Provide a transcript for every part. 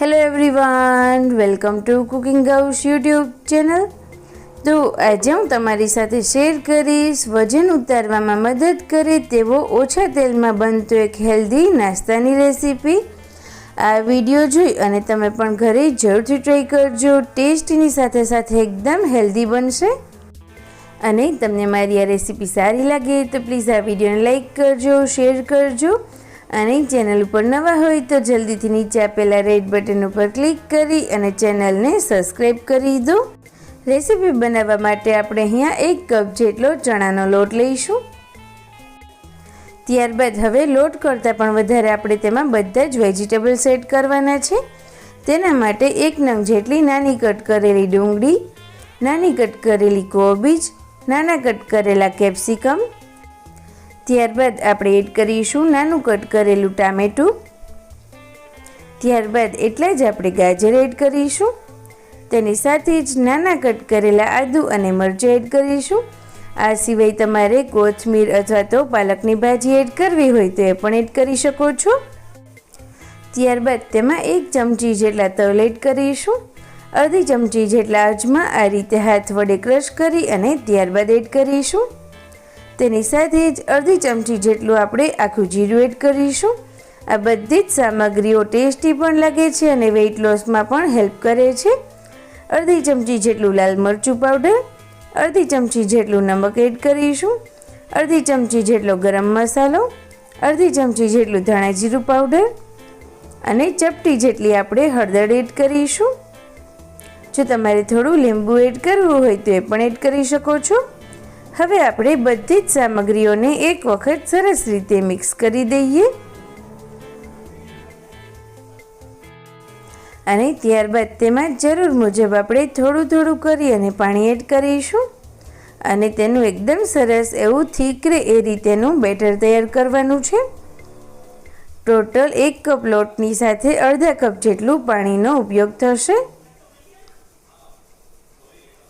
Hello everyone welcome to cooking Gauss YouTube channel તો આજે હું તમારી સાથે શેર કરીશ, વજન ઉતારવામાં મદદ કરે તેવો ઓછા તેલમાં બનતો એક હેલ્ધી નાસ્તાની રેસીપી આ વીડિયો જોઈ અને તમે પણ ઘરે જરૂરથી ટ્રાય કરજો, ટેસ્ટની સાથે સાથે એકદમ હેલ્ધી બનશે. અને તમને મારી આ રેસીપી સારી લાગે તો પ્લીઝ આ વિડીયોને લાઇક કરજો શેર કરજો. અને ચેનલ ઉપર નવા હોય તો જલ્દીથી નીચે આપેલા રેડ બટન ઉપર ક્લિક કરી અને ચેનલને સબસ્ક્રાઈબ કરી દો. રેસીપી બનાવવા માટે આપણે અહીંયા એક કપ જેટલો ચણાનો લોટ લઈશું. ત્યારબાદ હવે લોટ કરતાં પણ વધારે આપણે તેમાં બધા જ વેજીટેબલ્સ એડ કરવાના છે. તેના માટે એક નંગ જેટલી નાની કટ કરેલી ડુંગળી, નાની કટ કરેલી કોબીજ, નાના કટ કરેલા કેપ્સિકમ ત્યારબાદ આપણે એડ કરીશું નાનું કટ કરેલું ટામેટું. ત્યારબાદ એટલા જ આપણે ગાજર એડ કરીશું. તેની સાથે જ નાના કટ કરેલા આદુ અને મરચાં એડ કરીશું. આ સિવાય તમારે કોથમીર અથવા તો પાલકની ભાજી એડ કરવી હોય તો એ પણ એડ કરી શકો છો. ત્યારબાદ તેમાં એક ચમચી જેટલા તલ એડ કરીશું. અડધી ચમચી જેટલા અજમા આ રીતે હાથ વડે ક્રશ કરી અને ત્યારબાદ એડ કરીશું. તેની સાથે જ અડધી ચમચી જેટલું આપણે આખું જીરું એડ કરીશું. આ બધી જ સામગ્રીઓ ટેસ્ટી પણ લાગે છે અને વેઇટ લોસમાં પણ હેલ્પ કરે છે. અડધી ચમચી જેટલું લાલ મરચું પાવડર અડધી ચમચી જેટલું નમક એડ કરીશું, અડધી ચમચી જેટલો ગરમ મસાલો, અડધી ચમચી જેટલું ધાણા જીરું પાવડર અને ચપટી જેટલી આપણે હળદર એડ કરીશું. જો તમારે થોડું લીંબુ એડ કરવું હોય તો એ પણ એડ કરી શકો છો. હવે આપણે બધી જ સામગ્રીઓને એક વખત સરસ રીતે મિક્સ કરી દઈએ. અને ત્યારબાદ તેમાં જરૂર મુજબ આપણે થોડું થોડું કરી અને પાણી એડ કરીશું. અને તેનું એકદમ સરસ એવું થીક રહે એ રીતેનું બેટર તૈયાર કરવાનું છે. ટોટલ એક કપ લોટની સાથે અડધા કપ જેટલું પાણીનો ઉપયોગ થશે.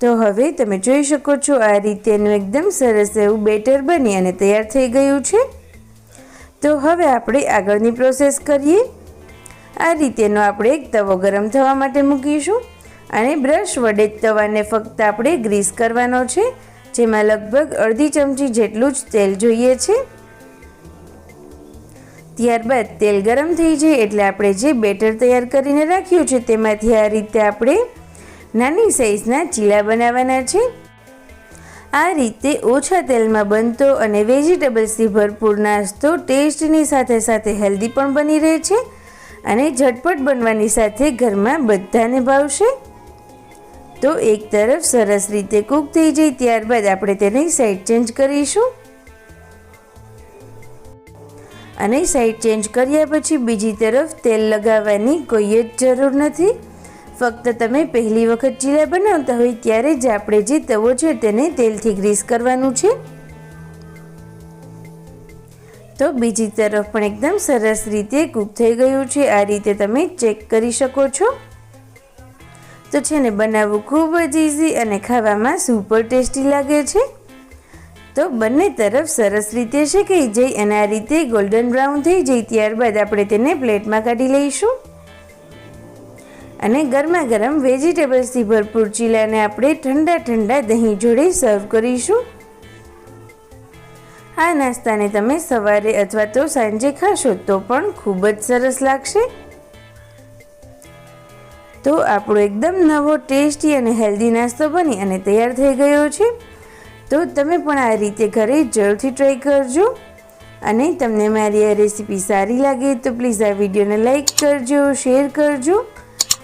તો હવે તમે જોઈ શકો છો, આ રીતેનું એકદમ સરસ એવું બેટર બની અને તૈયાર થઈ ગયું છે. તો હવે આપણે આગળની પ્રોસેસ કરીએ. આ રીતેનો આપણે એક તવો ગરમ થવા માટે મૂકીશું અને બ્રશ વડે તવાને ફક્ત આપણે ગ્રીસ કરવાનો છે, જેમાં લગભગ અડધી ચમચી જેટલું જ તેલ જોઈએ છે. ત્યારબાદ તેલ ગરમ થઈ જાય એટલે આપણે જે બેટર તૈયાર કરીને રાખ્યું છે તેમાંથી આ રીતે આપણે નાની સાઇઝના ચીલા બનાવવાના છે. આ રીતે ઓછા તેલમાં બનતો અને વેજીટેબલ્સથી ભરપૂર નાસ્તો ટેસ્ટની સાથે સાથે હેલ્ધી પણ બની રહે છે અને ઝટપટ બનવાની સાથે ઘરમાં બધાને ભાવશે. તો એક તરફ સરસ રીતે કૂક થઈ જાય ત્યારબાદ આપણે તેને સાઈડ ચેન્જ કરીશું. અને સાઈડ ચેન્જ કર્યા પછી બીજી તરફ તેલ લગાવવાની કોઈ જ જરૂર નથી. ફક્ત તમે પહેલી વખત ચીલા બનાવતા હોય ત્યારે જ આપણે જે તવો છે તેને તેલથી ગ્રીસ કરવાનું છે. તો બીજી તરફ પણ એકદમ સરસ રીતે કૂક થઈ ગયું છે. આ રીતે તમે ચેક કરી શકો છો. તો છે ને, બનાવવું ખૂબ જ ઇઝી અને ખાવામાં સુપર ટેસ્ટી લાગે છે. તો બંને તરફ સરસ રીતે શેકાઈ જાય અને આ રીતે ગોલ્ડન બ્રાઉન થઈ જાય. ત્યારબાદ આપણે તેને પ્લેટમાં કાઢી લઈશું. અને ગરમા ગરમ વેજીટેબલ્સથી ભરપૂર ચીલાને આપણે ઠંડા ઠંડા દહીં જોડે સર્વ કરીશું. આ નાસ્તાને તમે સવારે અથવા તો સાંજે ખાશો તો પણ ખૂબ જ સરસ લાગશે. તો આપણો એકદમ નવો ટેસ્ટી અને હેલ્ધી નાસ્તો બની અને તૈયાર થઈ ગયો છે. તો તમે પણ આ રીતે ઘરે જરૂરથી ટ્રાય કરજો. અને તમને મારી આ રેસીપી સારી લાગે તો પ્લીઝ આ વિડીયોને લાઈક કરજો શેર કરજો.